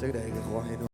จังใดก็ขอ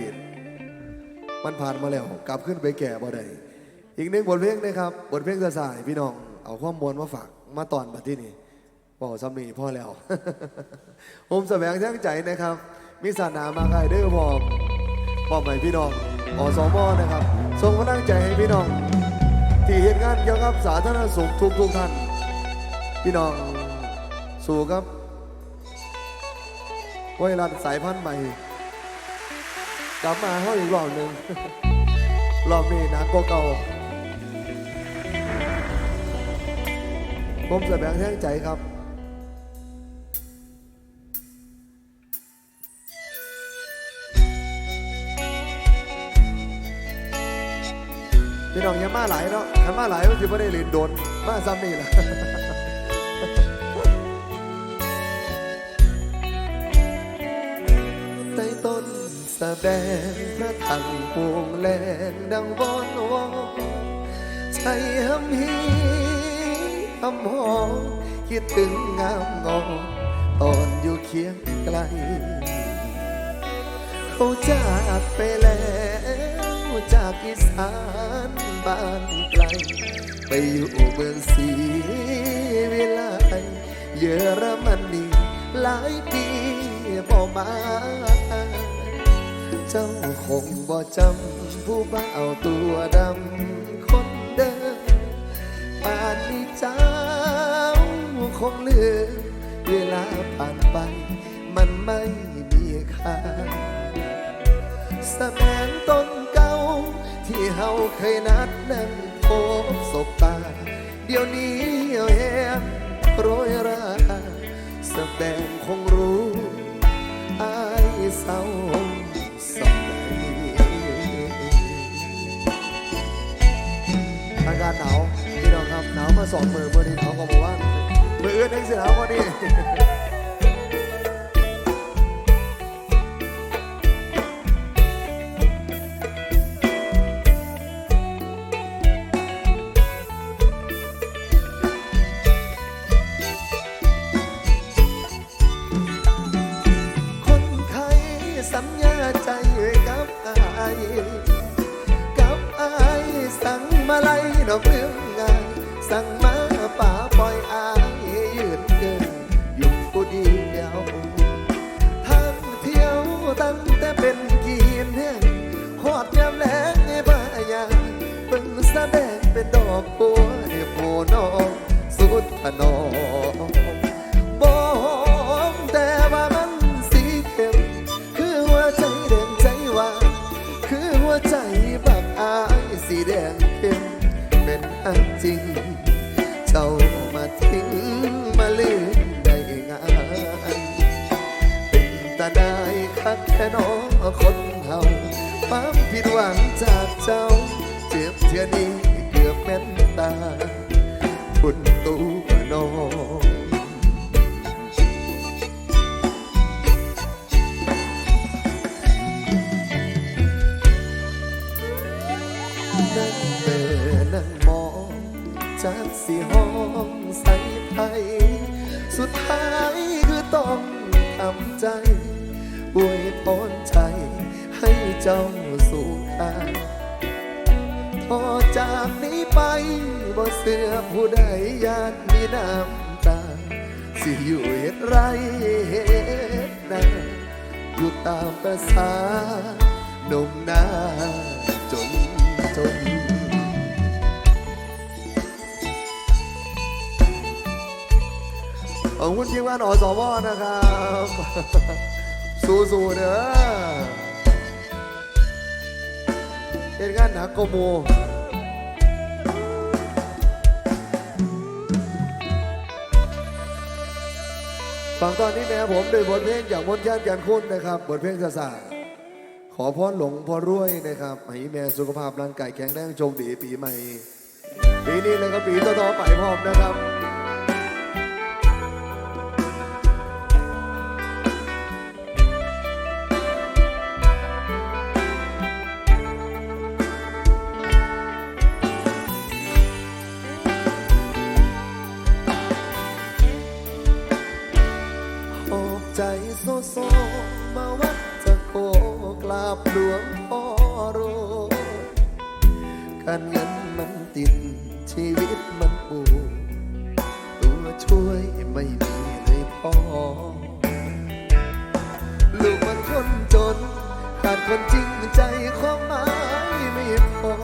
ดีต มันผ่านมาแล้วกลับขึ้นไปแก่บ่ได้อีกหนึ่งบทเพลงนะครับบทเพลงสายพี่น้องเอาข้อมูลมาฝากมาตอนบัดที่นี่บอกซ้ำนี่พ่อแล้วผมแสวงทั้งใจนะครับมีศาสนามาไกลเด้อพอมมอให้พี่น้องอสมนะครับส่งกำลังใจให้พี่น้อง ที่เหตุงานเกี่ยวกับสาธารณสุขทุกทุกท่านพี่น้องสู่ครับไวรัสสายพันธุ์ใหม่ กลับมาเข้าอีกรอบหนึ่งรอบนี้นักกเก่า ผมแสดงแห้งใจครับพี่น้องยังมาหลายเนาะขันมาหลายมันจะไม่ได้เล่นโดน มาซ้ำนี่แหละ สะแบงพระถังปวงแรงดังวอนวอนใช้หำฮีหำหอมคิดถึงงามงอตอนอยู่เคียงไกล เขาจากไปแล้วจากอีสานบ้านไกล ไปอยู่เมืองศรีวิไลเยอรมนีหลายปีบ่มา เจ้าคงบ่จำผู้บ่าวตัวดำคนเดิมป่านนี้เจ้าคงลืมเวลาผ่านไป มันไม่มีค่าสแมงต้นเก่า ที่เฮาเคยนัดนั่งพบศบตา เดี๋ยวนี้เหี่ยวแห้งโรยราสแบง หนาวมาสองมือเมื่อนี้เขาก็บอกว่ามืออื่นยังสิหนาวกว่านี้ ผิดหวังจากเจ้า เจ็บเท่านี้เกือบแม่นตา บุญตัวนองนั่งเบอนั่งมองจากสีห้องใส่ไทย สุดท้ายคือต้องทำใจอวยพรใจ ให้เจ้าสู่ทางพอจากนี้ไปบ่เสือผู้ใดญาติมีน้ำตา สิอยู่เฮ็ดไรเฮ็ดนาอยู่ตามประสาหนุ่มนาจนจนขอบคุณทีมงานอสวนะครับ สู้ๆเด้อ เป็นงานหนักกว่าหมูฟังตอนนี้แม่ผมโดวยบทเพลงจากมนต์แค้นกันคุณนะครับ บทเพลงสะสาขอพรหลงพรรวยนะครับให้แม่สุขภาพร่างกายแข็งแรงโชคดีปีใหม่ ปีนี้แล้วก็ปีต่อๆไปพร้อมนะครับ การเงินมันติดชีวิตมันปูตัวช่วยไม่มีเลยพอลูกมันคนจนขาดคนจริงใจความหมายไม่พอ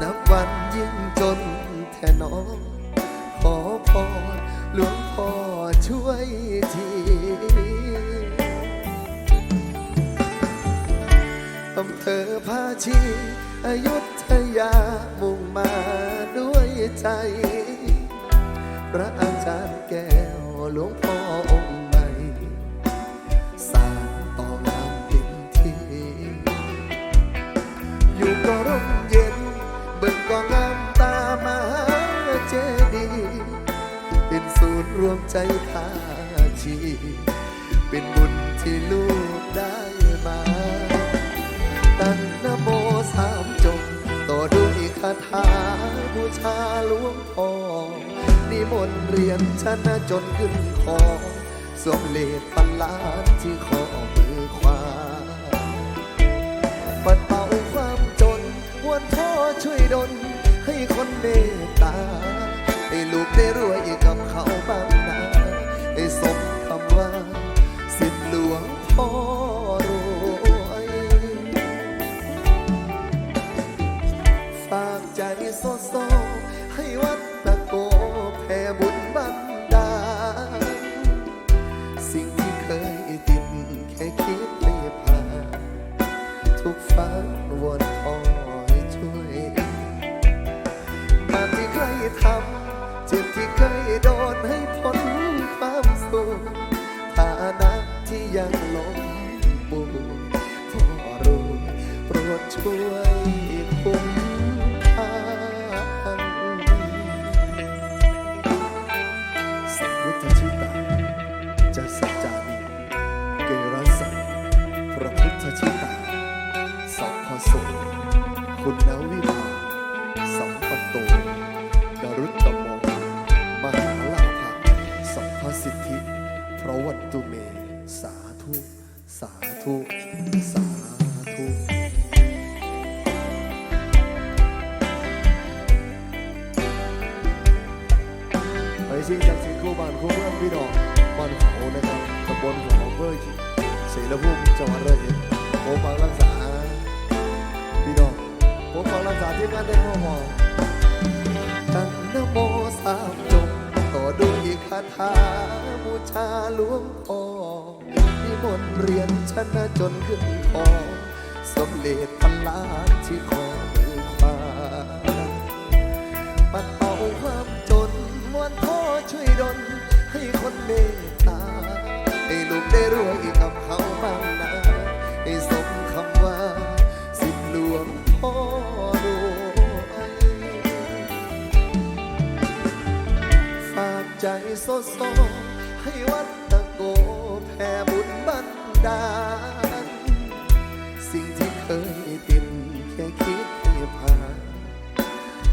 นับวันยิ่งจนแท่น้องขอพรหลวงพ่อช่วยทีอำเภอภาชีอยุธยามุ่งมาด้วย ใจพระอาจารย์แก้วหลวงพ่อองค์ใหม่สางต่องานเต็มที่อยู่ก็ร่มเย็น เบิ่งก็งามตามหาเจดีย์เป็นศูนย์รวมใจพาชีเป็นบุญที่ลูกได้มา ตั้งนโมาถาบูชาหลวงพ่อนิมนต์เรียนชนะจนขึ้นคอสวมเลดพันลานที่ขอมือขวาปัดเป่าความจนวันพ่อช่วยดลให้คนเมตตา ให้ลูกได้รวยกับเขาบ้างนะให้สมคำว่า ร สิ่งจากสิ่งคู่บ้านคู่เมืองพี่น้องบ้านเขานะครับตำบลของอำเภอเสรภูมิจังหวัดร้อยผมฟังรักษาพี่น้องผมฟังรักษาที่งานได้พ่อหมอตั้งนโมสามจบต่อด้วยคาถาบูชาหลวงพ่อนิมนต์เรียนชนะจนขึ้นคอสมเด็จพันล้านที่คอ โซโซ ให้วัดตะโกแผ่บุญบันดาลสิ่งที่เคยติดแค่คิดให้ผ่าน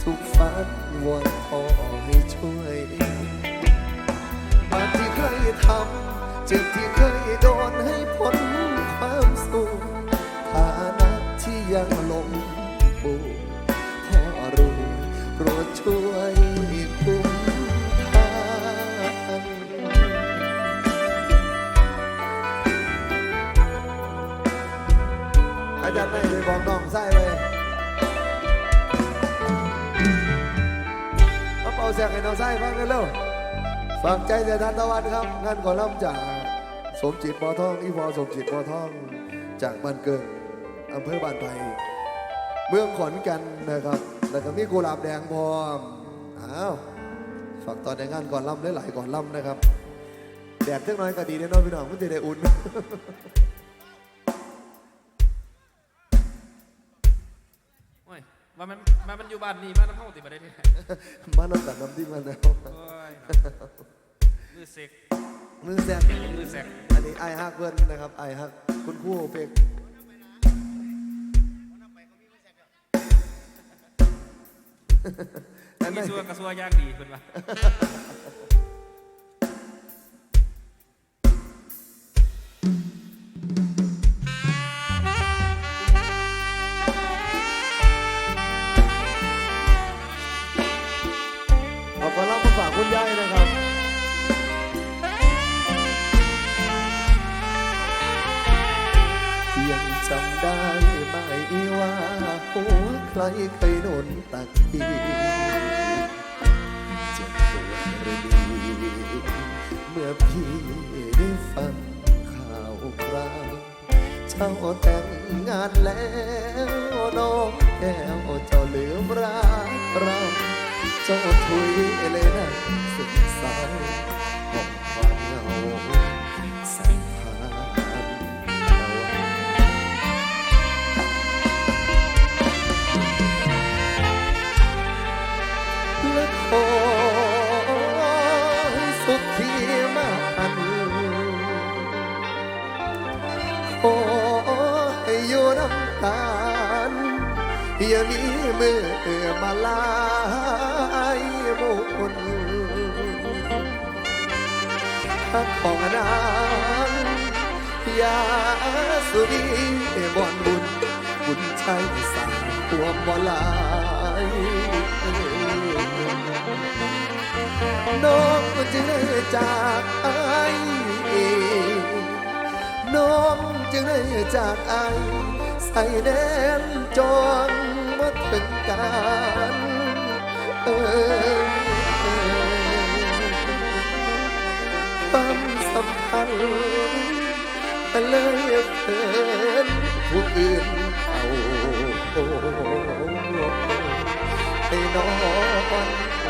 ทุกฝันวันขอให้ช่วยบาปที่เคยทำเจ็บที่เคยโดนให้ ฝากใจแต่ทันตะวันครับงานกอนล่ำจากสมจิตปอทองอีพอสมจิตปอทอง จากบ้านเกิงอำเภอบ้านไผ่เมืองขอนแก่นนะครับ แล้วก็มีกุหลาบแดงพร้อมอ้าวฝากตอนในงานก่อนล่ำหลายๆก่อนล่ำนะครับ แดดเล็กน้อยก็ดีแน่นอนพี่น้องมันจะได้อุ่น ว่ามันมามันอยู่บ้านนี่มาน้ำเข้าติดมาได้เนี่ยมาน้ำตัดน้ำที่มันแล้วโอ้ยมือเสกมือแซกมือแสกอันนี้ไอฮักเพื่อนนะครับไอฮักคุณครู่เป็กอันมีนั้นซัวกระซัวยางดีคุณว่าเอา เจ้าแต่งงานแล้วน้องแก้วเจ้าลืมรักเราเจ้าถุยเลยนะสุดสาว น้ำตาลอย่ามีมือมาลายบุญของนางยาสุรีบอนบุญ บุญใจสร้างควมบลายน้องจึงได้จากไอายน้องจึงได้จากไอาย ใส่แนจองมาถึงกันเออความสัมพันธ์เลยเกินผู้อื่นเอาให้นอน